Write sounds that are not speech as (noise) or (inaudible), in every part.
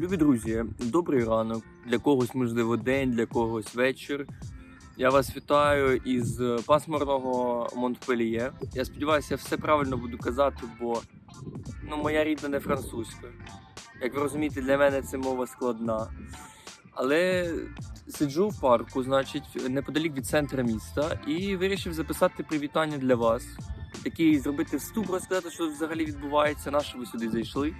Любі друзі, добрий ранок. Для когось, можливо, день, для когось вечір. Я вас вітаю із пасмурного Монтпельє. Я сподіваюся, я все правильно буду казати, бо ну, моя рідна не французька. Як ви розумієте, для мене це мова складна. Але сиджу в парку, значить, неподалік від центра міста, і вирішив записати привітання для вас. Такий зробити вступ, розказати, що взагалі відбувається, на що ви сюди зайшли.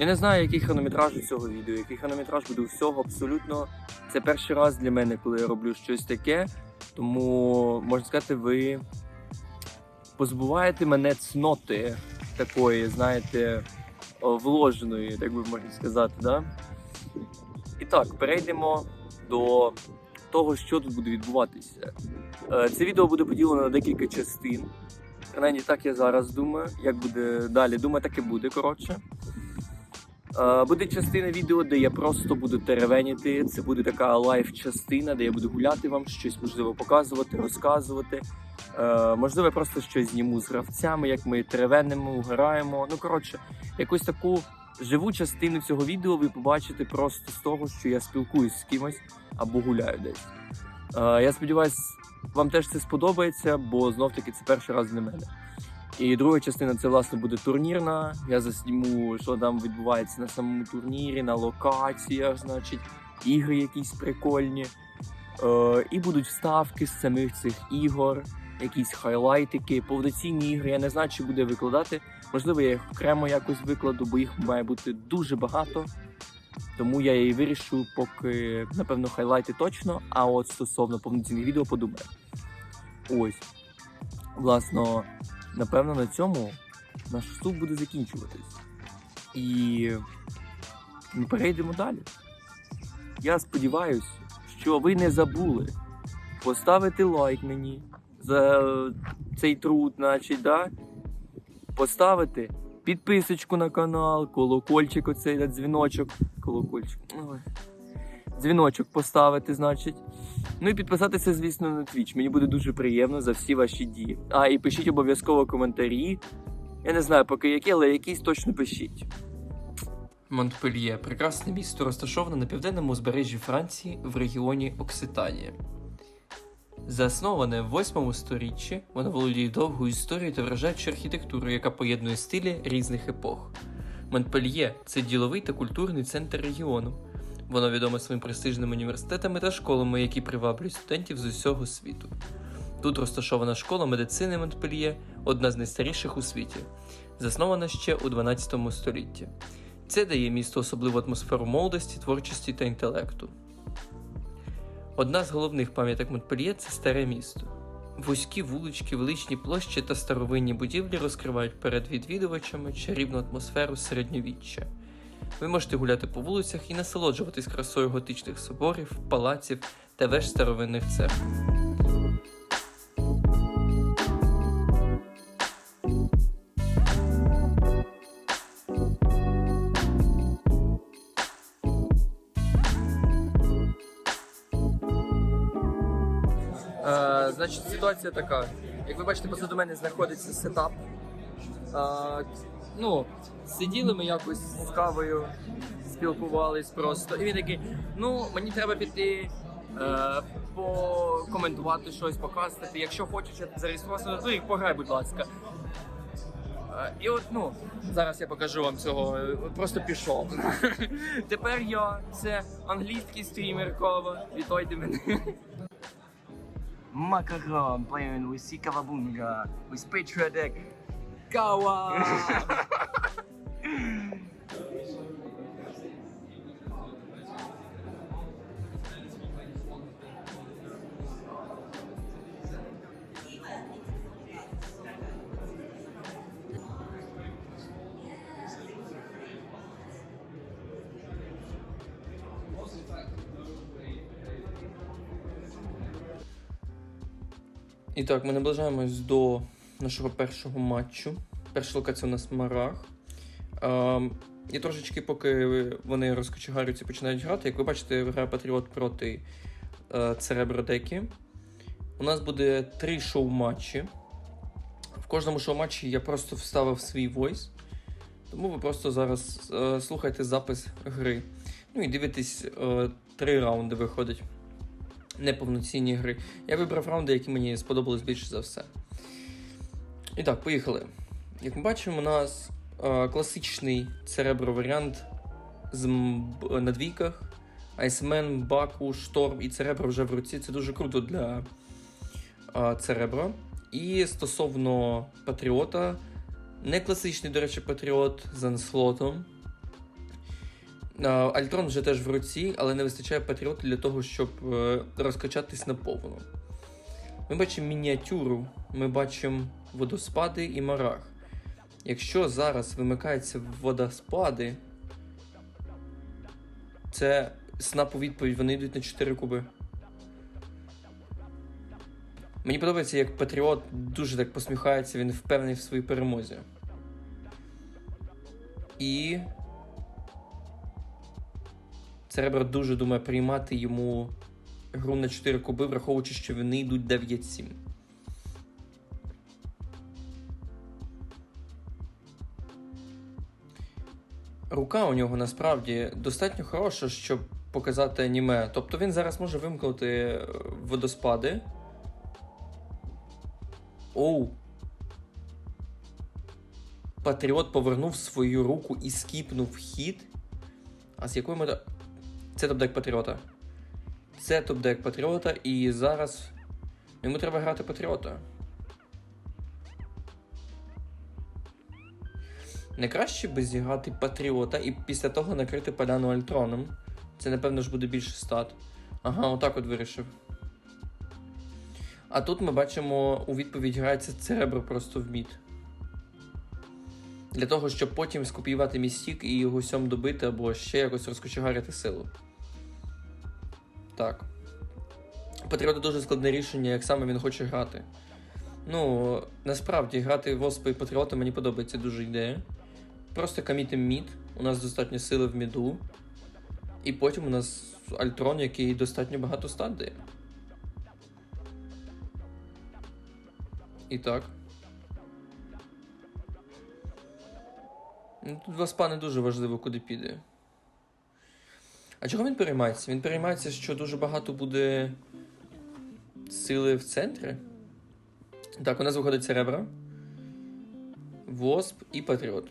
Я не знаю, який хронометраж у цього відео, який хронометраж буде всього абсолютно. Це перший раз для мене, коли я роблю щось таке. Тому можна сказати, ви позбуваєте мене цноти такої, знаєте, вложеної, так би можна сказати, да? І так, перейдемо до того, що тут буде відбуватися. Е, Це відео буде поділено на декілька частин. Принаймні так я зараз думаю. Як буде далі? Думаю, так і буде, коротше. Е, Буде частина відео, де я просто буду теревеніти. Це буде така лайв-частина, де я буду гуляти вам, щось можливо показувати, розказувати. Е, можливо, я просто щось зніму з гравцями, як ми теревенимо, граємо. Ну, коротше, якусь таку живу частину цього відео ви побачите просто з того, що я спілкуюсь з кимось або гуляю десь. Е, я сподіваюся, вам теж це сподобається, бо знов таки це перший раз для мене. І друга частина це власне буде турнірна. Я засніму, що там відбувається на самому турнірі, на локаціях, значить, ігри якісь прикольні. Е, і будуть вставки з самих цих ігор, якісь хайлайтики, повноцінні ігри. Я не знаю, чи буде викладати. Можливо, я їх окремо якось викладу, бо їх має бути дуже багато. Тому я і вирішу, поки, напевно, хайлайти точно, а от стосовно повноцінних відео подумаю. Ось. Власно, напевно, на цьому наш вступ буде закінчуватись. І ми перейдемо далі. Я сподіваюся, що ви не забули поставити лайк мені за цей труд, значить, да? поставити підписочку на канал, колокольчик, оцей дзвіночок. Колокольчик. Ой. Дзвіночок поставити, значить. Ну і підписатися, звісно, на Twitch. Мені буде дуже приємно за всі ваші дії. А, і пишіть обов'язково коментарі. Я не знаю поки які, але якісь точно пишіть. Монтпельє прекрасне місто, розташоване на південному узбережжі Франції в регіоні Окситанія. Засноване в 8 сторіччі, воно володіє довгою історією та вражаючою архітектурою, яка поєднує стилі різних епох. Монпельє це діловий та культурний центр регіону. Воно відоме своїм престижними університетами та школами, які приваблюють студентів з усього світу. Тут розташована школа медицини Монпельє, одна з найстаріших у світі, заснована ще у 12 столітті. Це дає місту особливу атмосферу молодості, творчості та інтелекту. Одна з головних пам'яток Монпельє це старе місто. Вузькі вулички, величні площі та старовинні будівлі розкривають перед відвідувачами чарівну атмосферу середньовіччя. Ви можете гуляти по вулицях і насолоджуватись красою готичних соборів, палаців та веж старовинних церкв. Е, значить, ситуація така. Як ви бачите, позаду мене знаходиться сетап. Е, ну, сиділи ми якось з кавою, спілкувались просто. І він такий: ну, мені треба піти. Е, покоментувати щось, показати. Якщо хочеш, я зареєструвався на твій, пограй, будь ласка. Е, І от, ну, зараз я покажу вам цього. Просто пішов. (laughs) Тепер я це англійський стрімер Кова. Вітайте мене. Macaron playing with Sikavabunga with Patriot Кава! І так, ми наближаємось до нашого першого матчу. Перша локація у нас Марах. Ем, і трошечки, поки вони розкочегарюються і починають грати, як ви бачите, грає Патріот проти е, Церебродекі. У нас буде три шоу-матчі. В кожному шоу-матчі я просто вставив свій войс. Тому ви просто зараз е, слухайте запис гри. Ну і дивитесь, е, три раунди виходить. Неповноцінні гри. Я вибрав раунди, які мені сподобались більше за все. І так, поїхали. Як ми бачимо, у нас е, класичний церебро варіант з б- на двійках. Айсмен, Баку, Шторм і Церебро вже в руці. Це дуже круто для е, Церебро. І стосовно Патріота, не класичний, до речі, Патріот з анслотом. Е, Альтрон вже теж в руці, але не вистачає Патріоту для того, щоб е, розкачатись наповну. Ми бачимо мініатюру, ми бачимо водоспади і марах. Якщо зараз вимикаються водоспади, це снап у відповідь, вони йдуть на 4 куби. Мені подобається, як Патріот дуже так посміхається, він впевнений в своїй перемозі. І. Церебро дуже думає приймати йому гру на 4 куби, враховуючи, що вони йдуть 9-7. Рука у нього насправді достатньо хороша, щоб показати аніме. Тобто він зараз може вимкнути е, водоспади. Оу. Патріот повернув свою руку і скіпнув хід. А з якою мета. Це топ-дек Патріота. Це топ-дек Патріота, і зараз йому треба грати Патріота. Не краще би зіграти Патріота і після того накрити поляну Альтроном. Це, напевно ж, буде більше стат. Ага, отак от вирішив. А тут ми бачимо, у відповідь грається церебро просто в мід. Для того, щоб потім скопіювати містік і його сьом добити або ще якось розкочегарити силу. Так. Патріота дуже складне рішення, як саме він хоче грати. Ну, насправді, грати в Оспа і Патріота мені подобається дуже ідея. Просто камітим мід, у нас достатньо сили в міду. І потім у нас Альтрон, який достатньо багато стат дає. І так. Ну, тут Васпа не дуже важливо, куди піде. А чого він переймається? Він переймається, що дуже багато буде сили в центрі. Так, у нас виходить Церебра, Восп і Патріот.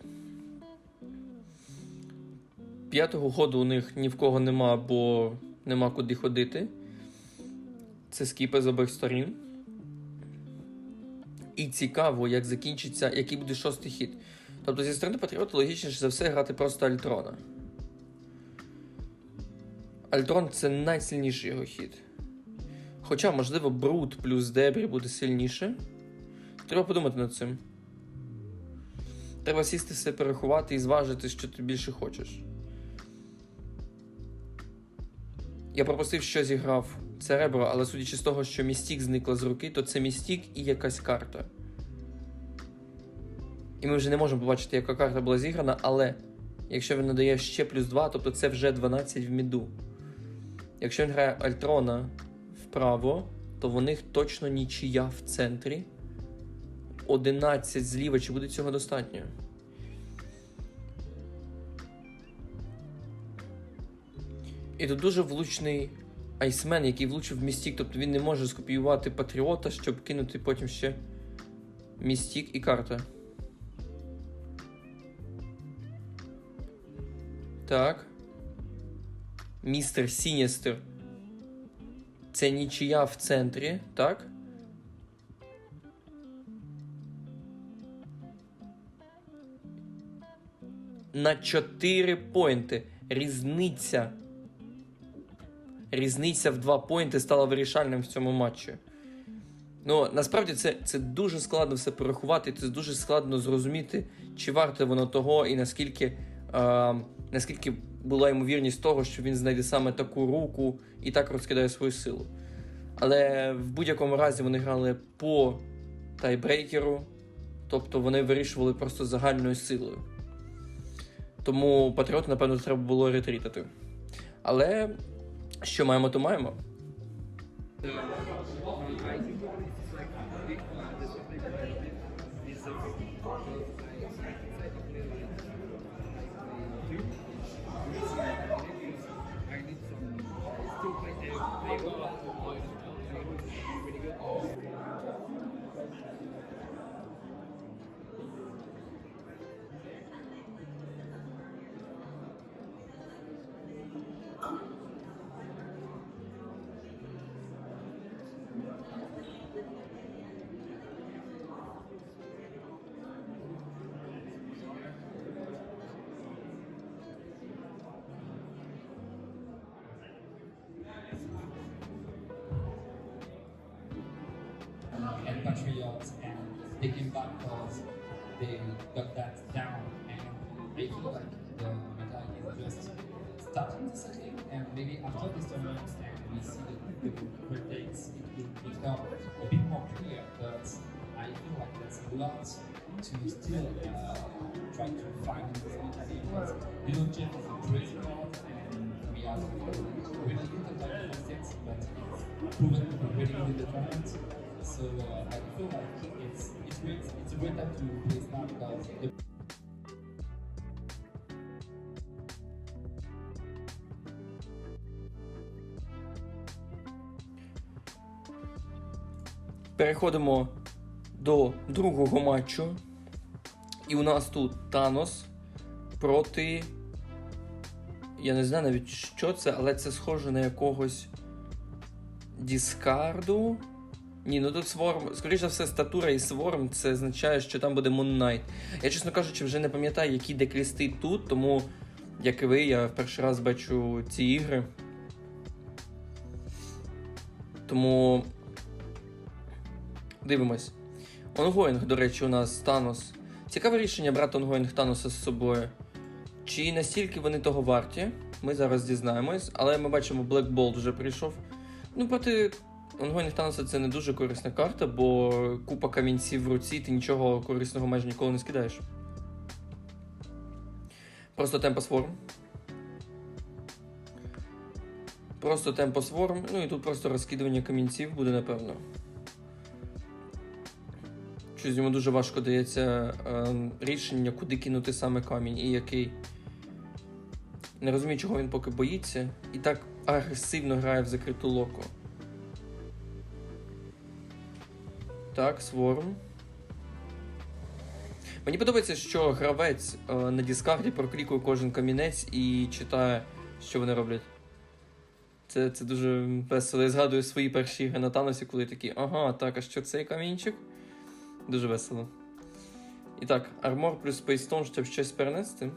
П'ятого ходу у них ні в кого нема, бо нема куди ходити. Це скіпи з обох сторін. І цікаво, як закінчиться, який буде шостий хід. Тобто, зі сторони Патріота логічніше за все грати просто Альтрона. Альтрон це найсильніший його хід. Хоча, можливо, Брут плюс Дебрі буде сильніше. Треба подумати над цим. Треба сісти все перерахувати і зважити, що ти більше хочеш. Я пропустив, що зіграв Церебро, але судячи з того, що містік зникла з руки, то це містік і якась карта. І ми вже не можемо побачити, яка карта була зіграна, але якщо він надає ще плюс 2, тобто це вже 12 в міду. Якщо він грає Альтрона вправо, то в них точно нічия в центрі. 11 зліва, чи буде цього достатньо? І тут дуже влучний айсмен, який влучив в містік, тобто він не може скопіювати патріота, щоб кинути потім ще містік і карта. Так. Містер Сіністер. Це нічия в центрі, так? На 4 поінти. Різниця. Різниця в 2 поінти стала вирішальним в цьому матчі. Ну, насправді це, це дуже складно все порахувати, це дуже складно зрозуміти, чи варте воно того, і наскільки, е, наскільки була ймовірність того, що він знайде саме таку руку і так розкидає свою силу. Але в будь-якому разі вони грали по тайбрейкеру, тобто вони вирішували просто загальною силою. Тому Патріоту, напевно, треба було ретрітати. Але що маємо, то маємо. Patriots and they came back because they got that down and I feel like the mentality is just starting to settle and maybe after this tournament and we see the, the it will become a bit more clear but I feel like there's a lot to still uh, try to find in this mentality because you is a great sport and we are really good at that but it's proven really good in the tournament so uh, I feel like it's it's great. It's a great time to play Snap because the Переходимо до другого матчу. І у нас тут Танос проти. Я не знаю навіть що це, але це схоже на якогось Діскарду. Ні, ну тут Сворм. Скоріше за все, статура і Сворм це означає, що там буде Moon Knight. Я, чесно кажучи, вже не пам'ятаю, які деклісти тут, тому, як і ви, я в перший раз бачу ці ігри. Тому. Дивимось. Онгоїнг, до речі, у нас Танос. Цікаве рішення брати онгоїнг Таноса з собою. Чи настільки вони того варті? Ми зараз дізнаємось, але ми бачимо Black Bolt вже прийшов. Ну, проти онгоїнг Таноса це не дуже корисна карта, бо купа камінців в руці, ти нічого корисного майже ніколи не скидаєш. Просто Темпос Ворм. Просто Темпос Ворм. Ну і тут просто розкидування камінців буде, напевно. Щось йому дуже важко дається е, рішення, куди кинути саме камінь і який. Не розумію, чого він поки боїться. І так агресивно грає в закриту локу. Так, сворм. Мені подобається, що гравець е, на Діскарді проклікує кожен камінець і читає, що вони роблять. Це, це дуже весело. Я згадую свої перші ігри на Таносі, коли такі, ага, так, а що цей камінчик? Дуже весело. І так, армор плюс Stone, щоб щось перенести.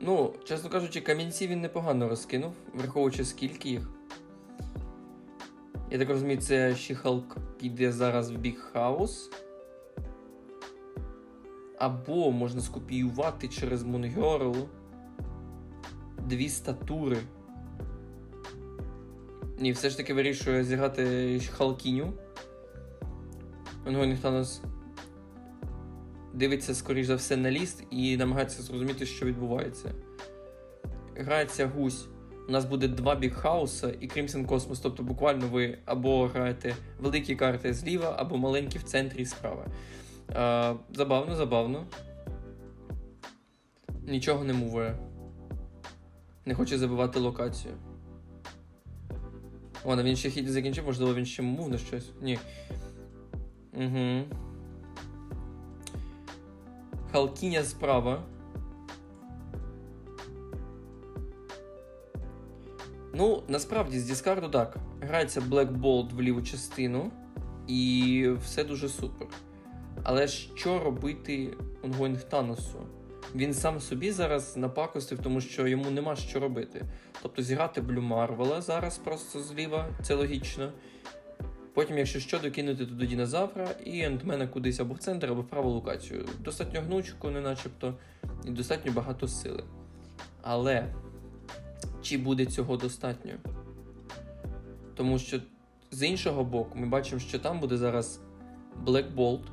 Ну, чесно кажучи, камінці він непогано розкинув, враховуючи скільки їх. Я так розумію, це She-Hulk піде зараз в Big House. Або можна скопіювати через Girl дві статури. Ні, все ж таки вирішую зіграти Халкіню. Танос дивиться, скоріш за все, на ліст і намагається зрозуміти, що відбувається. Грається гусь. У нас буде два бігхауса і Crimson Cosmos. Тобто буквально ви або граєте великі карти зліва, або маленькі в центрі справа. А, забавно, забавно. Нічого не муває. Не хоче забивати локацію. О, він ще хід закінчив, можливо, він ще мув на щось. Ні. Угу. Халкіня справа. Ну, насправді, з Діскарду так. Грається Black Bolt в ліву частину, і все дуже супер. Але що робити Онгоїнг Таносу? Він сам собі зараз напакостив, тому що йому нема що робити. Тобто зіграти Блю Марвела зараз просто зліва, це логічно. Потім, якщо що, докинути туди динозавра і ентмена кудись або в центр, або в праву локацію. Достатньо гнучко, не начебто, і достатньо багато сили. Але чи буде цього достатньо? Тому що з іншого боку, ми бачимо, що там буде зараз Black Bolt,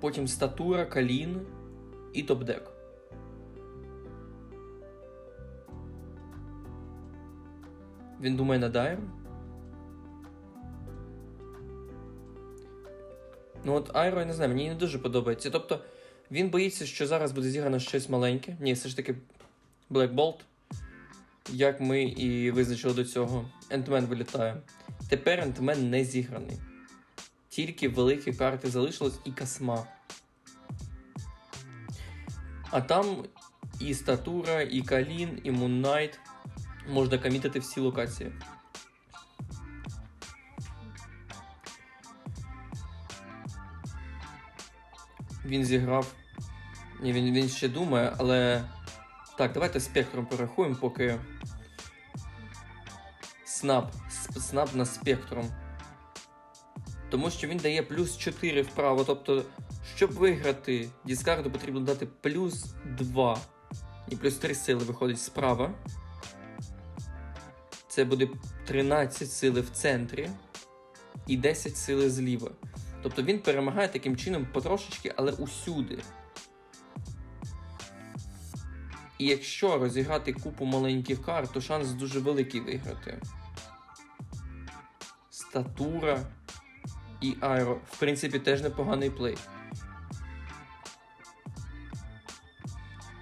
потім статура, Калін і топ-дек. Він думає над Айром? Ну от Айро, я не знаю, мені не дуже подобається. Тобто він боїться, що зараз буде зіграно щось маленьке. Ні, все ж таки Black Bolt. Як ми і визначили до цього. Ентмен вилітає. Тепер ентмен не зіграний. Тільки великі карти залишилось і касма. А там і статура, і калін, і муннайт. Можна комітити всі локації. Він зіграв. Ні, він, він ще думає, але. Так, давайте спектром порахуємо, поки. Снап. С- Снап на спектром. Тому що він дає плюс 4 вправо. Тобто, щоб виграти дискарду, потрібно дати плюс 2. І плюс 3 сили виходить справа. Це буде 13 сили в центрі і 10 сили зліва. Тобто він перемагає таким чином потрошечки, але усюди. І якщо розіграти купу маленьких карт, то шанс дуже великий виграти. Статура і аеро. В принципі, теж непоганий плей.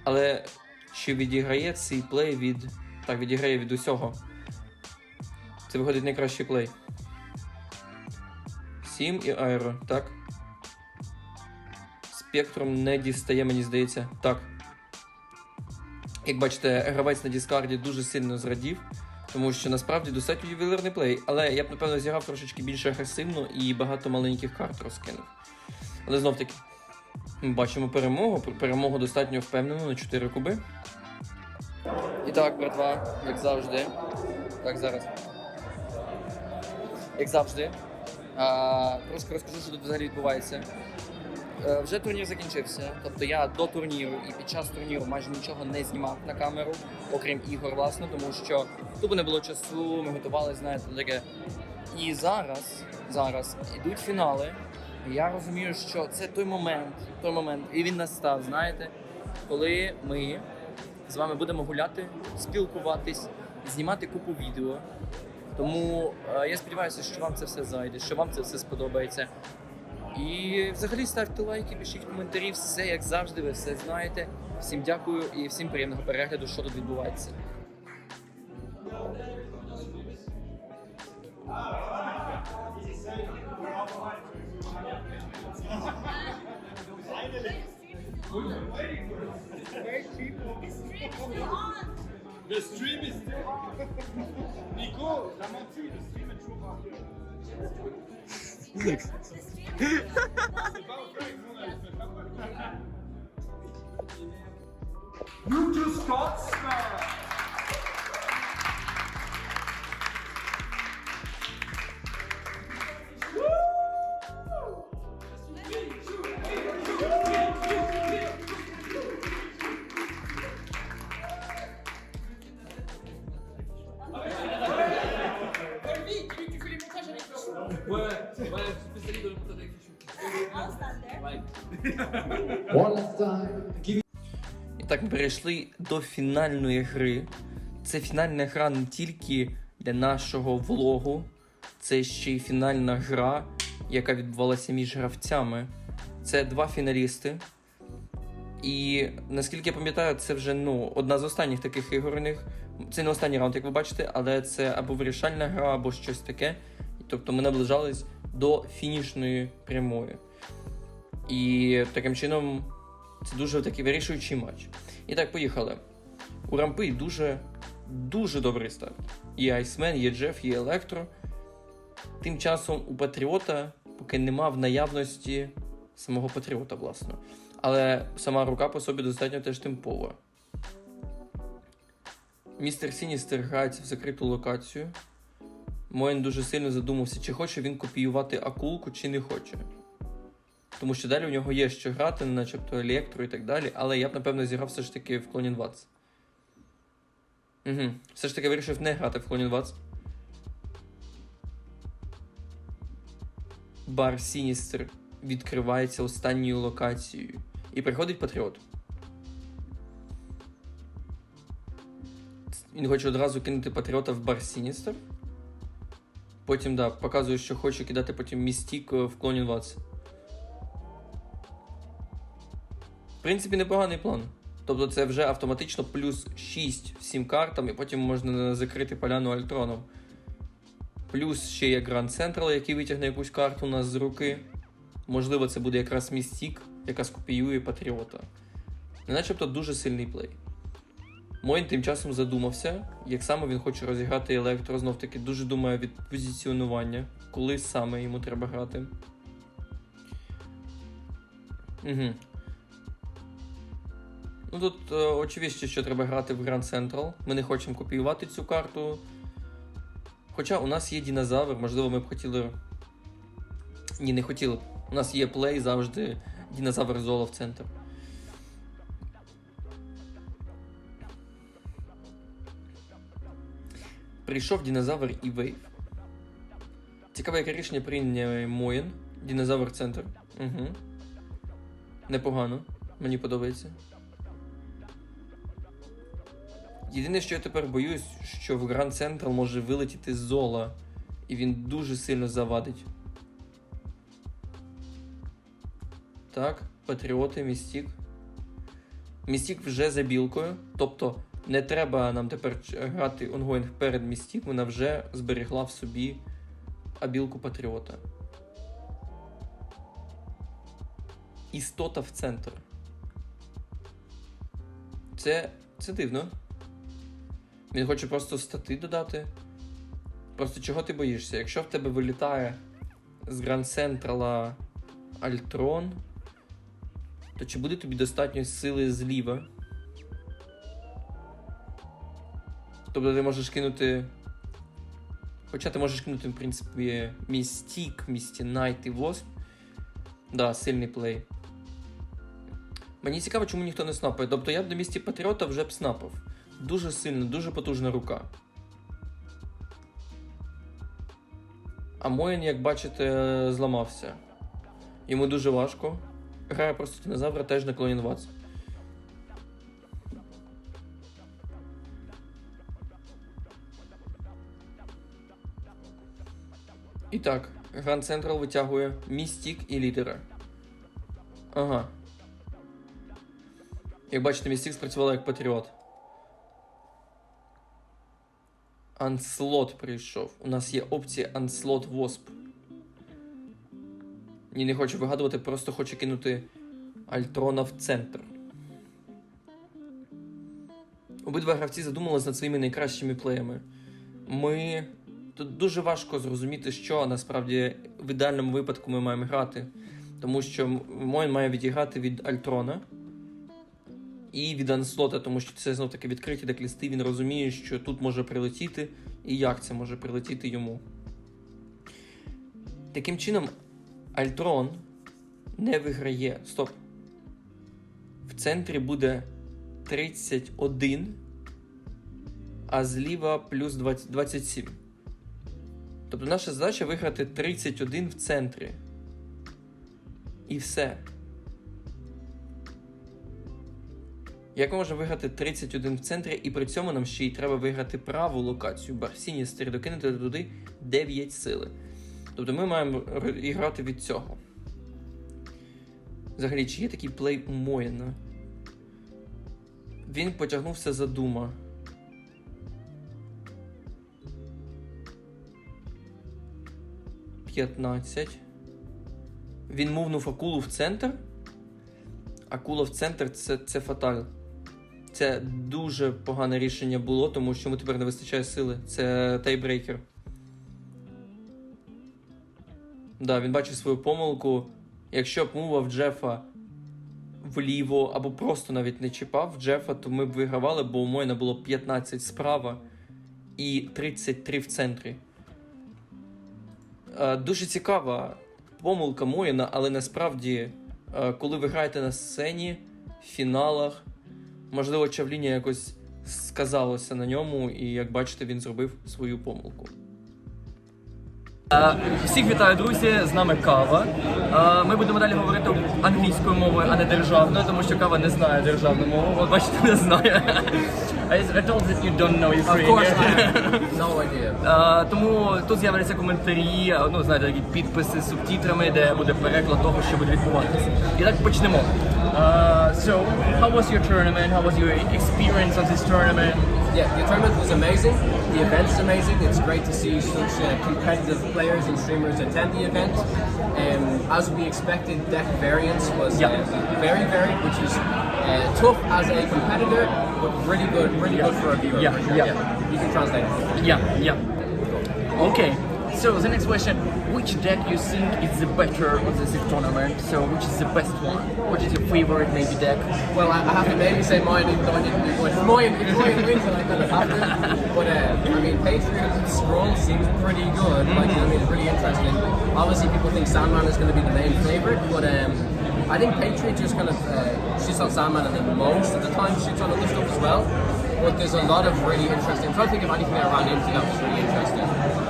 Але чи відіграє цей плей від. Так, відіграє від усього. Це виходить найкращий плей. 7 і аеро, так. Спектром не дістає, мені здається. Так. Як бачите, гравець на Діскарді дуже сильно зрадів, тому що насправді достатньо ювелирний плей, але я б напевно зіграв трошечки більш агресивно і багато маленьких карт розкинув. Але знов таки, ми бачимо перемогу. Перемогу достатньо впевнено на 4 куби. І так, братва, як завжди. Так, зараз. Як завжди. А, трошки розкажу, що тут взагалі відбувається. Е, Вже турнір закінчився. Тобто я до турніру і під час турніру майже нічого не знімав на камеру, окрім ігор, власне, тому що тупо не було часу, ми готували, знаєте, таке. І зараз, зараз ідуть фінали. Я розумію, що це той момент, той момент, і він настав, знаєте, коли ми з вами будемо гуляти, спілкуватись, знімати купу відео. Тому е, я сподіваюся, що вам це все зайде, що вам це все сподобається. І взагалі ставте лайки, пишіть коментарі, все як завжди, ви все знаєте. Всім дякую і всім приємного перегляду, що тут відбувається. Le stream est still. Nico, t'as menti, le stream ok, nous on You just got smacked! Перейшли до фінальної гри. Це фінальна гра не тільки для нашого влогу, це ще й фінальна гра, яка відбувалася між гравцями. Це два фіналісти. І наскільки я пам'ятаю, це вже ну, одна з останніх таких ігорних. Це не останній раунд, як ви бачите, але це або вирішальна гра, або щось таке. Тобто ми наближались до фінішної прямої. І таким чином це дуже такий вирішуючий матч. І так, поїхали. У рампи дуже дуже добрий старт. Є Айсмен, є Джеф, є Електро. Тим часом у Патріота поки нема в наявності самого Патріота, власне. Але сама рука по собі достатньо теж темпова. Містер Сіністер грається в закриту локацію. Моєн дуже сильно задумався, чи хоче він копіювати акулку, чи не хоче. Тому що далі у нього є що грати, начебто електро і так далі, але я б, напевно, зіграв все ж таки в Клонін 20. Угу. Все ж таки вирішив не грати в Клонін 20. Бар Сіністер відкривається останньою локацією. І приходить Патріот. Він хоче одразу кинути Патріота в бар Сіністер. Потім, да, показує, що хоче кидати потім містік в Клонін 20. Принципі, непоганий план. Тобто це вже автоматично плюс 6 всім картам, і потім можна закрити поляну альтроном. Плюс ще є Grand Central, який витягне якусь карту у нас з руки. Можливо, це буде якраз Містік, яка скопіює Патріота. Начебто дуже сильний плей. Моїн тим часом задумався, як саме він хоче розіграти електро. Знов таки дуже думає від позиціонування, коли саме йому треба грати. Угу. Ну тут е, очевидно, що треба грати в Grand Central. Ми не хочемо копіювати цю карту. Хоча у нас є динозавр, можливо, ми б хотіли. Ні, не хотіли б. У нас є плей завжди динозавр золо в центр. Прийшов динозавр і вейв. Цікаве, яке рішення прийняв Моїн. Динозавр центр. Угу. Непогано. Мені подобається. Єдине, що я тепер боюсь, що в Grand Central може вилетіти Зола, і він дуже сильно завадить. Так, Патріоти, Містік. Містік вже за білкою. Тобто не треба нам тепер грати онгоїнг перед Містік, вона вже зберегла в собі абілку Патріота. Істота в центр. Це, це дивно. Він хоче просто стати додати. Просто чого ти боїшся? Якщо в тебе вилітає з Гранд Централа Альтрон, то чи буде тобі достатньо сили зліва? Тобто ти можеш кинути. Хоча ти можеш кинути, в принципі, Містік, Місті Найт і Восп. Да, сильний плей. Мені цікаво, чому ніхто не снапає. Тобто я б до місті Патріота вже б снапав. Дуже сильно, дуже потужна рука. А Моїн, як бачите, зламався. Йому дуже важко. Грає просто динозавра теж на клонін Ватс. І так, Гранд Централ витягує Містік і лідера. Ага. Як бачите, Містік спрацювала як патріот. Анслот прийшов. У нас є опція Анслот Восп. Ні, не хочу вигадувати, просто хочу кинути Альтрона в центр. Обидва гравці задумались над своїми найкращими плеями. Ми. Тут дуже важко зрозуміти, що насправді в ідеальному випадку ми маємо грати. Тому що Моін має відіграти від Альтрона і від Анслота, тому що це знов таки відкриті деклісти. Він розуміє, що тут може прилетіти, і як це може прилетіти йому. Таким чином, Альтрон не виграє. Стоп. В центрі буде 31, а зліва плюс 20, 27. Тобто наша задача виграти 31 в центрі. І все. Як ми можемо виграти 31 в центрі, і при цьому нам ще й треба виграти праву локацію Барсіні Барсіністер, докинути туди 9 сили. Тобто ми маємо р- і грати від цього. Взагалі, чи є такий плей у Моїна? Він потягнувся за дума. Він мувнув акулу в центр. Акула в центр це, це фаталь. Це дуже погане рішення було, тому що йому тепер не вистачає сили. Це тайбрейкер. Да, він бачив свою помилку. Якщо б мував Джефа вліво або просто навіть не чіпав Джефа, то ми б вигравали, бо у Мойна було 15 справа і 33 в центрі. Е, Дуже цікава помилка Моїна, але насправді, е, коли ви граєте на сцені, в фіналах, можливо, чавління якось сказалося на ньому, і як бачите, він зробив свою помилку. Е, Всіх вітаю, друзі! З нами кава. Е, Ми будемо далі говорити англійською мовою, а не державною, тому що кава не знає державну мову. От бачите, не знає. (laughs) I told that you don't know Ukrainian. Of course no idea. Е, Тому тут з'являться коментарі, е, ну знаєте, такі підписи з субтитрами, де буде переклад того, що буде відбуватися. І так почнемо. Uh, so, how was your tournament? How was your experience on this tournament? Yeah, your tournament was amazing. The event is amazing. It's great to see such uh, competitive players and streamers attend the event. Um, as we expected, deck variance was Yeah. uh, very varied, which is uh, tough as a competitor, but really good, really good for a viewer. Yeah, for sure. yeah. You can translate it. Yeah, yeah. Okay. So the next question: Which deck you think is the better on this tournament? So, which is the best one? What is your favorite maybe deck? Well, I, I have to maybe say mine, even though I didn't do much. If wins, then I kind of have. But uh, I mean, Patriot Scroll seems pretty good. Like, I mean, really interesting. Obviously, people think Sandman is going to be the main favorite, but um, I think Patriot just kind of uh, shits on Sandman, and then most of the time shits on other stuff as well. But there's a lot of really interesting. I'm trying to think of anything I ran into that was really interesting.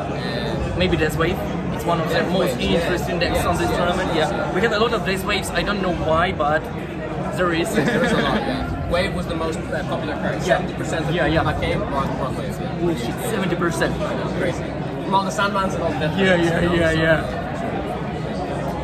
Maybe Death Wave. It's one of the most interesting decks on this tournament. Yeah. we had a lot of Death Waves. I don't know why, but there is. there is a lot, yeah. Wave was the most uh, popular card. Yeah. 70% of Yeah, yeah. that came was was Wave. Yeah. Which is seventy percent. Crazy. From all the Sandmans and all the Yeah, yeah, you know, yeah, so- yeah.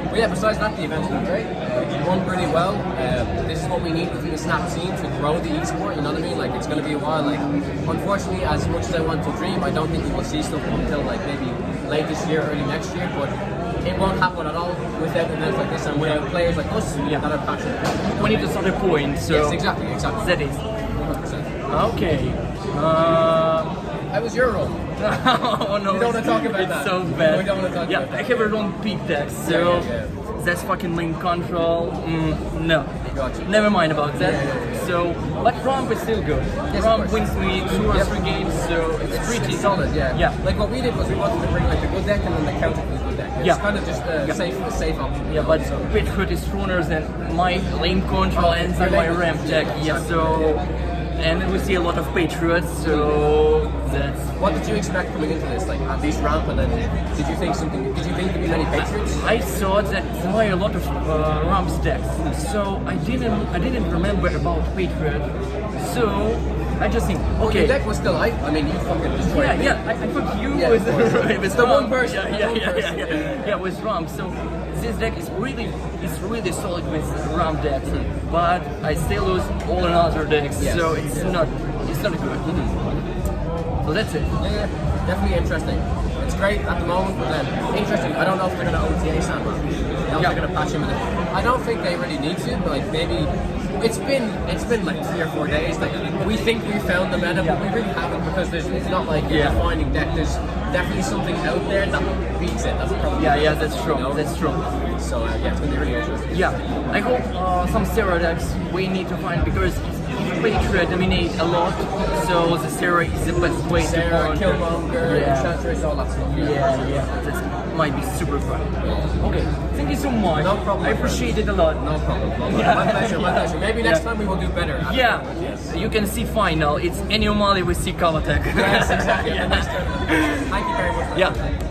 But yeah, besides that, the event's been great. Uh, won pretty well. Uh, this is what we need within the Snap scene to grow the esport. You know what I mean? Like it's going to be a while. Like unfortunately, as much as I want to dream, I don't think we will see stuff until like maybe late this year, early next year. But it won't happen at all without events like this and without players like us Yeah. that are passionate. We need to start a point. So Yes, exactly, exactly. that is 100%. okay. Uh, How was your role? (laughs) oh no, We don't wanna talk about it's that. so bad. We don't wanna talk yeah, about that. I have a wrong pick deck, so Yeah, yeah, yeah. that's fucking lane control. Mm, no, Gotcha. never mind about that. Yeah, yeah. So, but Romp is still good. of Romp wins me two or three games, so it's, It's pretty pretty solid, yeah. Yeah, Like what we did was we wanted to bring like a good deck and then the counter to the good deck. It's Yeah. kind of just a Yeah. safe, safe option. Yeah, but Patriot is stronger than my lane control oh, ends then my ramp deck. Yeah, so and we see a lot of Patriots, so that's What did you expect coming into this? Like at least ramp, and then did you think something? Did you think there'd be many Patriots? I thought that there were a lot of uh, ramps decks, so I didn't I didn't remember about Patriot. So I just think Your okay. deck was still light. I mean, you fucking destroyed Yeah, me. yeah, I, I thought you Yeah, with, with It's the one person, Yeah, yeah, yeah, yeah, yeah, yeah, with. So this deck is really, it's really solid with Ram decks, but I still lose all in other decks, Yes. so it's not, it's not good. Mm-hmm. So that's it. Yeah, yeah, definitely interesting. It's great at the moment, but then interesting. I don't know if they're going to OTA Sandman. I don't Yeah. they're to patch him. it. I don't think they really need to. But like maybe it's been it's been like three or four days. Like we think we found the meta, but we really haven't because there's it's not like a Yeah. defining deck. There's definitely something out there that beats it. That's probably Yeah, yeah, that's true. You know? That's true. So uh, yeah, it's to be really interesting. Yeah, I hope uh, some decks we need to find because Patriot dominate a lot, so the Sarah is the best way to Sarah, counter. Killmonger, Yeah. Enchantress, all that stuff. Yeah, yeah, that might be super fun. Okay, thank you so much. No problem, I appreciate it a lot. No problem. Yeah. My pleasure, my pleasure. Maybe next Yeah. time we will do better. Yeah, Yes. you can see final. It's Ennio Mali with C Kavatek. Yes, exactly. Time. (laughs) Thank you very much. yeah.